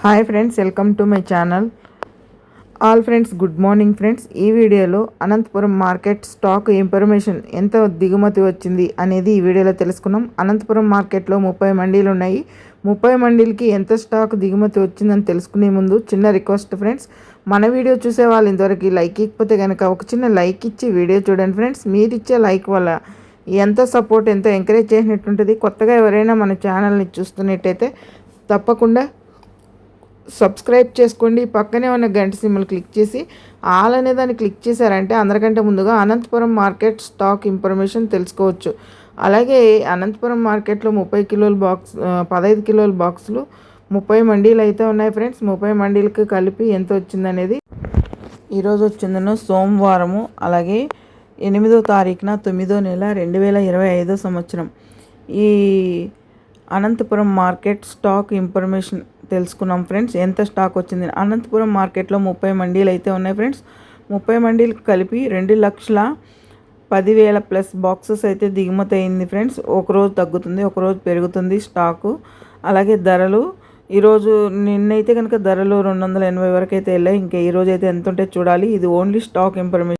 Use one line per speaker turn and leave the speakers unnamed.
Hi friends welcome to my channel. All friends good morning friends. ఈ వీడియోలో Anantapuram market stock information ఎంత దిగుమతి వచ్చింది అనేది ఈ వీడియోలో తెలుసుకున్నాం. అనంతపురం మార్కెట్లో ముప్పై మండీలు ఉన్నాయి. ముప్పై మండీలకి ఎంత స్టాక్ దిగుమతి వచ్చిందని తెలుసుకునే ముందు చిన్న రిక్వెస్ట్ ఫ్రెండ్స్. మన వీడియో చూసే వాళ్ళు ఇంతవరకు లైక్ ఇకపోతే కనుక ఒక చిన్న లైక్ ఇచ్చి వీడియో చూడండి ఫ్రెండ్స్. మీరు ఇచ్చే లైక్ వల్ల ఎంత సపోర్ట్ ఎంత ఎంకరేజ్ చేసినట్టుంటుంది కొత్తగా ఎవరైనా మన ఛానల్ని చూస్తున్నట్టయితే తప్పకుండా సబ్స్క్రైబ్ చేసుకోండి. పక్కనే ఉన్న గంట సింబల్ క్లిక్ చేసి ఆల్ అనే దాన్ని క్లిక్ చేశారంటే అందరికంటే ముందుగా అనంతపురం మార్కెట్ స్టాక్ ఇన్ఫర్మేషన్ తెలుసుకోవచ్చు. అలాగే అనంతపురం మార్కెట్లో ముప్పై కిలోల బాక్స్ పదహైదు కిలోల బాక్సులు ముప్పై మండీలు అయితే ఉన్నాయి ఫ్రెండ్స్. ముప్పై మండీలకి కలిపి ఎంత వచ్చిందనేది ఈరోజు వచ్చిందను సోమవారము అలాగే ఎనిమిదో తారీఖున తొమ్మిదో నెల రెండు వేల ఇరవై ఐదో సంవత్సరం. ఈ అనంతపురం మార్కెట్ స్టాక్ ఇన్ఫర్మేషన్ తెలుసుకున్నాం ఫ్రెండ్స్ ఎంత స్టాక్ వచ్చింది. అనంతపురం మార్కెట్లో ముప్పై మండీలు అయితే ఉన్నాయి ఫ్రెండ్స్. ముప్పై మండీలు కలిపి రెండు లక్షల పదివేల ప్లస్ బాక్సెస్ అయితే దిగుమతి అయింది ఫ్రెండ్స్. ఒకరోజు తగ్గుతుంది ఒకరోజు పెరుగుతుంది స్టాకు అలాగే ధరలు ఈరోజు నిన్నైతే కనుక ధరలు రెండు వందల ఎనభై వరకు అయితే వెళ్ళాయి. ఇంకా ఈరోజు అయితే ఎంత ఉంటే చూడాలి. ఇది ఓన్లీ స్టాక్ ఇన్ఫర్మేషన్